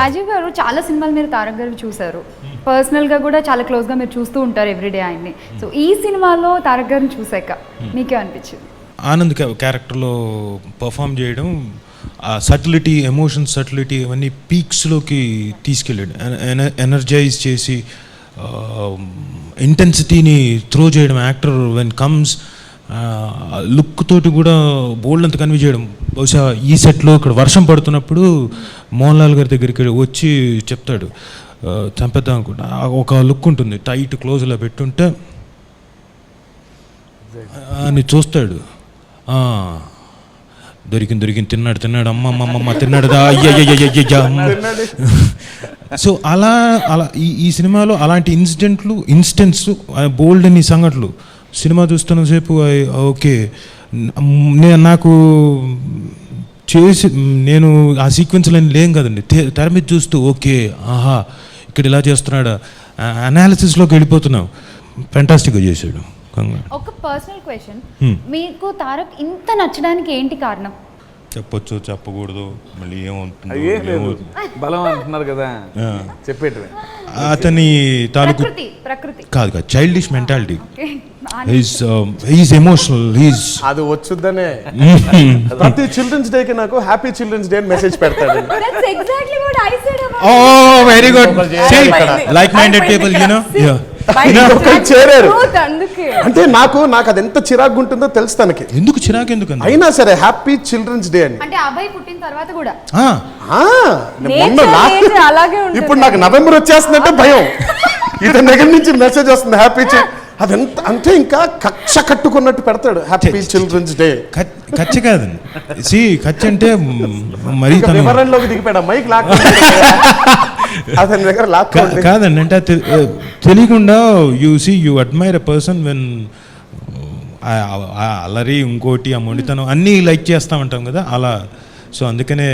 రాజీవ్ గారు చాలా సినిమాలు మీరు తారక్ గారు చూశారు. పర్సనల్గా కూడా చాలా క్లోజ్గా మీరు చూస్తూ ఉంటారు ఎవ్రీడే ఆయన్ని. సో ఈ సినిమాలో తారక్ గారిని చూసాక మీకే అనిపించింది? ఆనంద్ క్యారెక్టర్లో పర్ఫామ్ చేయడం ఆ సటిలిటీ ఎమోషన్ సటిలిటీ ఇవన్నీ పీక్స్లోకి తీసుకెళ్ళాడు. ఎనర్జైజ్ చేసి ఇంటెన్సిటీని త్రో చేయడం యాక్టర్ వెన్ కమ్స్ లుక్ తోటి కూడా బోల్డ్ అంత కన్వే చేయడం. బహుశా ఈ సెట్లో ఇక్కడ వర్షం పడుతున్నప్పుడు మోహన్ లాల్ గారి దగ్గరికి వచ్చి చెప్తాడు. చంపేద్దాం అనుకుంటా. ఒక లుక్ ఉంటుంది. టైట్ క్లోజ్లో పెట్టుంటే అని చూస్తాడు. దొరికింది దొరికింది తిన్నాడు తిన్నాడు. అమ్మ అమ్మ అమ్మ, తిన్నాడు సో అలా అలా ఈ ఈ సినిమాలో అలాంటి ఇన్సిడెంట్లు ఇన్స్టెంట్స్ బోల్డ్ అని సంఘటనలు సినిమా చూస్తున్న సేపు ఐ- ఓకే. నేను నాకు చేసి నేను ఆ సీక్వెన్స్లో లేం కదండి. తెర మీద చూస్తూ ఓకే ఆహా ఇక్కడ ఇలా చేస్తున్నాడా? అనాలిసిస్లోకి వెళ్ళిపోతున్నాం. ఫెంటాస్టిక్గా చేశాడు. ఒక పర్సనల్ క్వశ్చన్. మీకు తారక్ ఇంత నచ్చడానికి ఏంటి కారణం? చెప్పొచ్చు చెప్పకూడదు. మళ్ళీ ఏమవుతుంది బలం అంటున్నారు కదా. చెప్పేటివి. అతని తాలూకు ప్రకృతి ప్రకృతి. కాదు కాదు childish mentality okay he's he's emotional he's అది వచ్చుద్దనే. ప్రతి చిల్డ్రన్స్ డే కి నాకు హ్యాపీ చిల్డ్రన్స్ డే అని మెసేజ్ పెడతాడు. ఓ very good. Like minded people you know ఒకరు చేరారు. అంటే నాకు నాకు అది ఎంత చిరాకు ఉంటుందో తెలుసు తనకి. ఎందుకు చిరాకు ఎందుకు అన్న? అయినా సరే హ్యాపీ చిల్డ్రన్స్ డే అని. అంటే అబ్బాయి పుట్టిన తర్వాత కూడా. మొన్న అలాగే. ఇప్పుడు నాకు నవంబర్ వచ్చేస్తుందంటే భయం. ఇతని దగ్గర నుంచి మెసేజ్ వస్తుంది హ్యాపీ అదంత అంటే ఇంకా కక్ష కట్టుకున్నట్టు పెడతాడు హ్యాపీ చిల్డ్రన్స్ డే ఖచ్చ కాదండి. సి ఖచ్చ అంటే మరీ వివరణలోకి దిగిపోయాడు. మైక్ లాక్ అతని దగ్గర కా- లాక్కోండి కాదండి అంటే తెలియకుండా you see you admire a person when అల్లరి ఇంకోటి ఆ మొండితనం అన్నీ లైక్ చేస్తా ఉంటాం కదా అలా. సో అందుకనే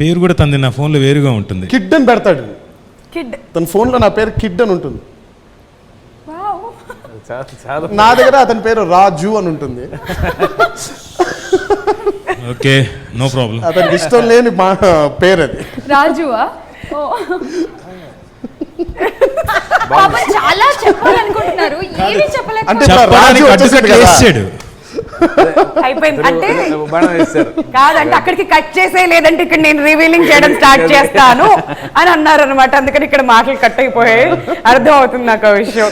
పేరు కూడా తంది నా ఫోన్లో వేరుగా ఉంటుంది. కిడ్ అని పెడతాడు. కిడ్. తన ఫోన్లో నా పేరు కిడ్ అని ఉంటుంది. నా దగ్గర అతని పేరు రాజు అని ఉంటుంది. Okay no problem. అతనికి ఇష్టం లేని మా పేరు అది. రాజువా? ఓ. పాపం చాలా చెప్పాలనుకుంటున్నారు. ఏమీ అంటే రాజు చెప్పడానికి వచ్చేసాడు అయిపోయింది. అంటే కాదంటే అక్కడికి కట్ చేసే లేదంటే ఇక్కడ నేను రివీలింగ్ చేయడం స్టార్ట్ చేస్తాను అని అన్నారు అనమాట అందుకని ఇక్కడ మాటలు కట్ అయిపోయాయి. అర్థం అవుతుంది నాకు ఆ విషయం.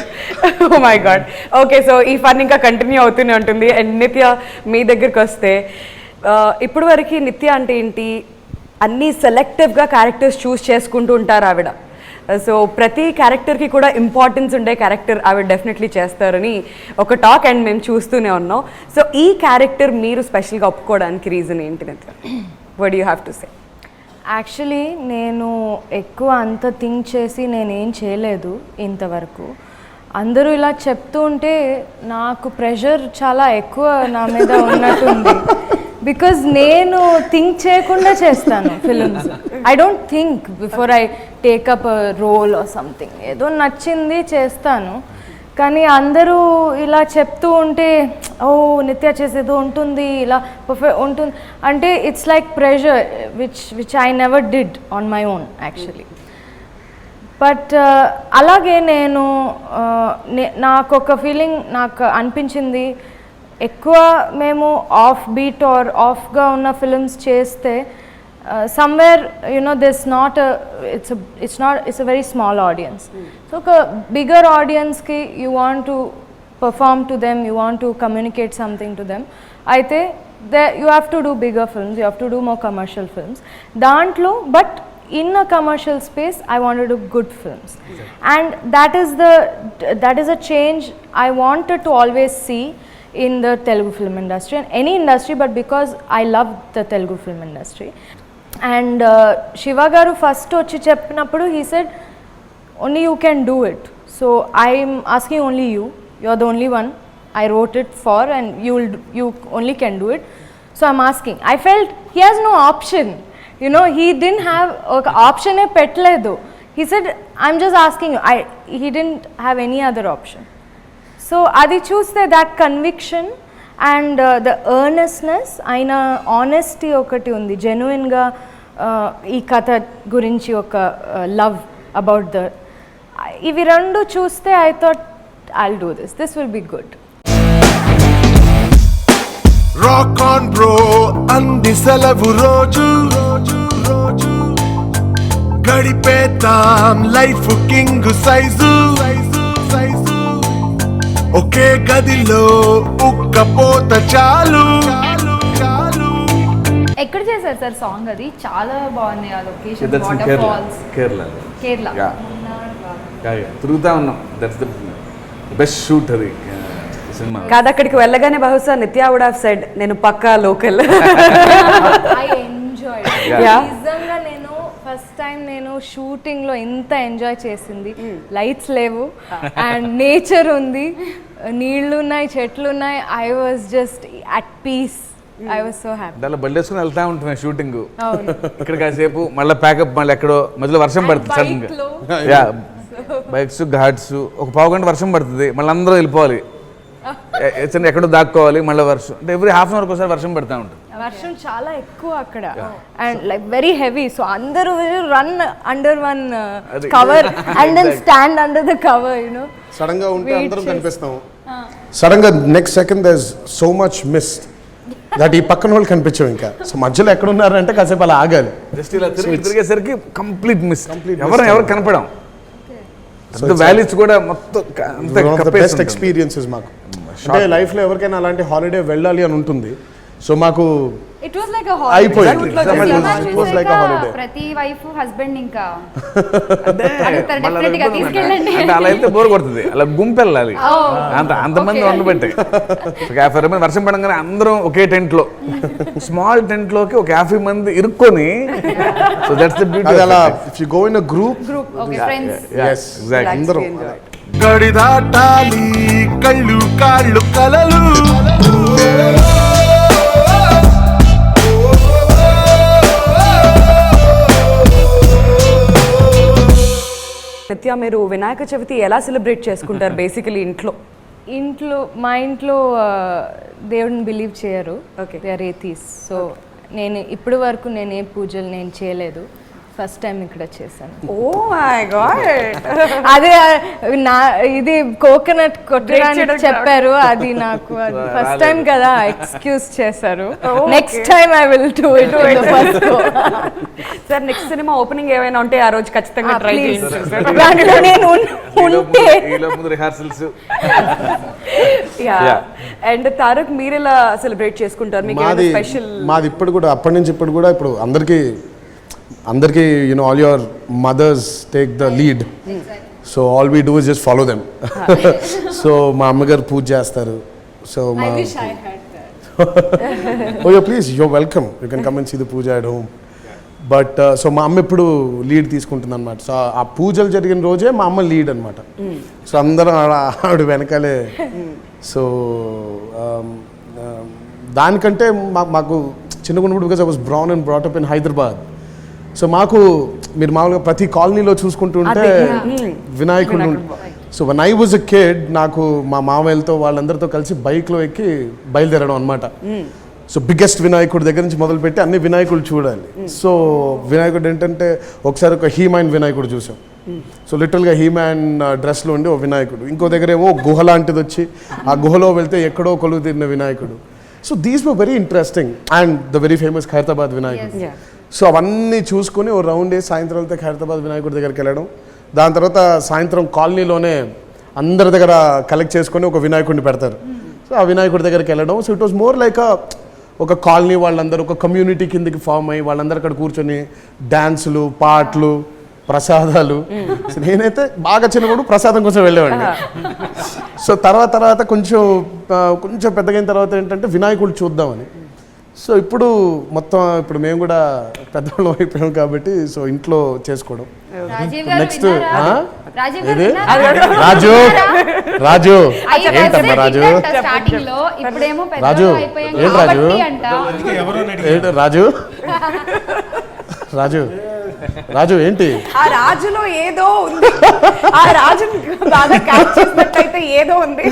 Oh my god okay so ఈ ఫన్ ఇంకా కంటిన్యూ అవుతూనే ఉంటుంది. అండ్ నిత్య మీ దగ్గరికి వస్తే ఇప్పుడు వరకు నిత్య అంటే ఏంటి? అన్ని సెలెక్టివ్గా క్యారెక్టర్స్ చూస్ చేసుకుంటూ ఉంటారు ఆవిడ. సో ప్రతి క్యారెక్టర్కి కూడా ఇంపార్టెన్స్ ఉండే క్యారెక్టర్ ఆవిడ డెఫినెట్లీ చేస్తారని ఒక టాక్ అండ్ మేము చూస్తూనే ఉన్నాం. సో ఈ క్యారెక్టర్ మీరు స్పెషల్గా ఒప్పుకోవడానికి రీజన్ ఏంటి Nithya what you have to say actually నేను ఎక్కువ అంత థింక్ చేసి నేనేం చేయలేదు ఇంతవరకు. అందరూ ఇలా చెప్తూ ఉంటే నాకు ప్రెషర్ చాలా ఎక్కువ నా మీద ఉన్నట్టుంది. బికాజ్ నేను థింక్ చేయకుండా చేస్తాను films I don't think before I take up role or something ఏదో నచ్చింది చేస్తాను. కానీ అందరూ ఇలా చెప్తూ ఉంటే ఓ నిత్య చేసేదో ఉంటుంది ఇలా పర్ఫెక్ట్ ఉంటుంది. అంటే it's like pressure which which I never did on my own actually but అలాగే నేను uh, నే- నాకు ఒక ఫీలింగ్ నాకు అనిపించింది ఎక్కువ మేము ఆఫ్ బీట్ ఆర్ ఆఫ్గా ఉన్న ఫిల్మ్స్ చేస్తే somewhere you know this not it's it's not it's a very small audience so ఒక బిగ్గర్ ఆడియన్స్కి you want to perform to them, you want to communicate something to them. అయితే they you have to do bigger films you have to do more commercial films దాంట్లో but in a commercial space I wanted to good films and that is the that is a change I wanted to always see. In the Telugu film industry and any industry but because I love the Telugu film industry and uh, Shiva garu first వచ్చి చెప్పినప్పుడు he said only you can do it so i'm asking only you you're the only one i wrote it for and you will you only can do it so i'm asking i felt he has no option you know he didn't have ఒక option ఏ పెట్టలేదు he said i'm just asking you i he didn't have any other option so అది చూస్తే that conviction and the earnestness ఆయన honesty ఒకటి ఉంది. జెన్యున్గా uh, ఈ కథ గురించి ఒక లవ్ అబౌట్ ద ఇవి రెండు చూస్తే I thought I'll do this this will be good rock on bro అంది సెలవు రోజు. గడిపేద్దాం. Life king size. ఒకే గదిలో ఉక్కపోత చాలు చాలు. ఎక్కడ చేశారు సార్ సాంగ్ అది? చాలా బాగుంది ఆ location that's water Kerala falls Kerala Kerala తిరుగుతా ఉన్నాం. దట్స్ ద బెస్ట్ షూట్ అది. సినిమా కాదు అక్కడికి వెళ్ళగానే బహుశా నిత్య వుడ్ హావ్ సెడ్ నేను పక్కా లోకల్ ఐ ఎంజాయ్ Yeah. నిజంగా నేను ఫస్ట్ టైం నేను షూటింగ్లో ఇంత ఎంజాయ్ చేసింది. లైట్స్ లేవు. అండ్ నేచర్ ఉంది. నీళ్ళు ఉన్నాయి చెట్లు ఉన్నాయి I was just at peace I was so happy దానిలో బండేసుకుని వెళ్తా ఉంటున్నాం షూటింగ్ అవును. ఇక్కడ కాసేపు మళ్ళీ ప్యాకప్ మళ్ళీ ఎక్కడో మధ్యలో వర్షం పడుతుంది సడన్. యా బైక్స్ ఘాట్స్ ఒక పావు గంట వర్షం పడుతుంది. మళ్ళీ అందరూ వెళ్ళిపోవాలి. ఎక్కడో దాక్కోవాలి మళ్ళీ వర్షం. అంటే ఎవ్రీ హాఫ్ అన్ అవర్ ఒకసారి వర్షం పడతా ఉంటుంది. వర్షం చాలా ఎక్కువ అక్కడ. And like very heavy so అందరూ run under one. Cover and then stand under the cover you know సడన్గా ఉంటే అందరం కనిపిస్తాం. సడన్గా next second there so much missed that ఈ పక్కన వాళ్ళు కనిపించాం ఇంకా. సో మధ్యలో ఎక్కడ ఉన్నారంటే కాసేపు అలా ఆగాలి. జస్ట్ ఇలా తిరిగి తిరిగేసరికి కంప్లీట్ మిస్ ఎవరు ఎవరు కనపడం? వ్యాలీస్ కూడా మొత్తం బెస్ట్. ఎక్స్పీరియన్సెస్ మాకు. అంటే లైఫ్లో ఎవరికైనా అలాంటి హాలిడే వెళ్ళాలి అని ఉంటుంది. సో మాకు ఇట్ వాస్ లైక్ అయిపోయింది. Holiday It was like a holiday. ప్రతి వైఫ్ హస్బెండ్ ఇంకా. అలా అయితే బోర్ కొడుతుంది. అలా గుంపు వెళ్ళాలి అంత అంతమంది. ఉండబెట్టే ఒక యాభై మంది వర్షం పడంగానే అందరం ఒకే టెంట్లో. స్మాల్ టెంట్లోకి ఒక యాభై మంది ఇరుక్కొని. సో దట్స్ ద బ్యూటీ అలా if you go in a group group okay friends yes అందరం. గడి దాటాలి కళ్ళు కాళ్ళు కలలు. నిత్య మీరు వినాయక చవితి ఎలా సెలబ్రేట్ చేసుకుంటారు బేసికలీ ఇంట్లో? ఇంట్లో మా ఇంట్లో దేవుడిని బిలీవ్ చేయరు. Okay. They are atheists so నేను ఇప్పటి వరకు నేను ఏ పూజలు నేను చేయలేదు. ఫస్ట్ టైం ఇక్కడ చేశాను ఓ మై గాడ్ అదే నా ఇది కోకోనట్ కొట్టడానికి చెప్పారు అది నాకు అది ఫస్ట్ టైం కదా ఎక్స్క్యూజ్ చేశారు. Next time I will do it first sir next cinema opening ఏమైనా ఉంటే ఆ రోజు ఖచ్చితంగా ట్రై చేయండి. దాంట్లో నేను ఉంటే. ఈలో ముందు రిహార్సల్స్ యా. అండ్ తారక్ మీరు ఎలా సెలబ్రేట్ చేసుకుంటారు? మీకు స్పెషల్ మాది ఇప్పుడు కూడా అప్పటి నుంచి ఇప్పుడు కూడా ఇప్పుడు అందరికీ అందరికీ you know all your mothers take the lead so all we do is just follow them so మా అమ్మగారు పూజ చేస్తారు. సో మా ఓ yo please yo welcome you can come and see the puja at home but so మా అమ్మ ఇప్పుడు lead తీసుకుంటుంది అనమాట so ఆ పూజలు జరిగిన రోజే మా అమ్మ లీడ్ అనమాట సో అందరం ఆడ- ఆవిడ వెనకాలే. సో దానికంటే మా- మాకు చిన్నగా ఉన్నప్పుడు because I was brown and brought up in Hyderabad so మాకు మీరు మామూలుగా ప్రతి కాలనీలో చూసుకుంటుంటే Vinayakudu so one I was a kid నాకు మా మామయ్యలతో వాళ్ళందరితో కలిసి బైక్లో ఎక్కి బయలుదేరడం అనమాట సో బిగ్గెస్ట్ వినాయకుడి దగ్గర నుంచి మొదలుపెట్టి అన్ని వినాయకుడు చూడాలి. సో వినాయకుడు ఏంటంటే ఒకసారి ఒక హీమాన్ వినాయకుడు చూసాం. సో లిటిల్గా హీమాన్ డ్రెస్లో ఉండి ఓ వినాయకుడు. ఇంకో దగ్గర ఏమో గుహ లాంటిది వచ్చి ఆ గుహలో వెళ్తే ఎక్కడో కొలువు తీరిన Vinayakudu. So these were very interesting and the very famous Khairatabad Vinayakudu. So అవన్నీ చూసుకొని ఓ రౌండ్ వేసి సాయంత్రం వెళ్తే ఖైరతాబాద్ వినాయకుడి దగ్గరికి వెళ్ళడం. దాని తర్వాత సాయంత్రం కాలనీలోనే అందరి దగ్గర కలెక్ట్ చేసుకొని ఒక వినాయకుడిని పెడతారు. సో ఆ వినాయకుడి దగ్గరికి వెళ్ళడం. So it was more like ఒక కాలనీ వాళ్ళందరూ ఒక కమ్యూనిటీ కిందకి ఫామ్ అయ్యి వాళ్ళందరూ అక్కడ కూర్చొని డ్యాన్సులు పాటలు ప్రసాదాలు. నేనైతే బాగా చిన్నప్పుడు ప్రసాదం కోసం వెళ్ళేవాడిని. సో తర్వాత తర్వాత కొంచెం కొంచెం పెద్దగైన తర్వాత ఏంటంటే వినాయకుడు చూద్దామని. సో ఇప్పుడు మొత్తం ఇప్పుడు మేము కూడా పెద్దవాళ్ళం అయిపోయాం కాబట్టి సో ఇంట్లో చేసుకోవడం. రాజీవ్ గారు నెక్స్ట్? రాజు రాజు. ఏంటమ్మా రాజు? ఇదంట స్టార్టింగ్లో ఇప్పుడేమో పెద్దలు రాజు, ఏంటి రాజు? ఏంటి రాజు? రాజు. రాజు ఏంటి? ఆ రాజులో ఏదో ఉంది. ఆ రాజుని బాగా క్యాచ్ చేసినట్టయితే ఏదో ఉంది.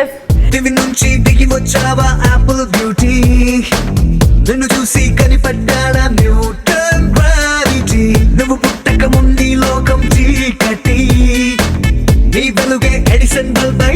ఎస్ దివి నుంచి దిగి వచ్చావా ఆపుల్ బ్యూటీ నిన్ను చూసి కనిపడ్డా న్యూటన్ గ్రావిటీ నువ్వు పుట్టక ముందు లోకం చీకటి. నీ వెలుగే ఎడిసన్ బల్బై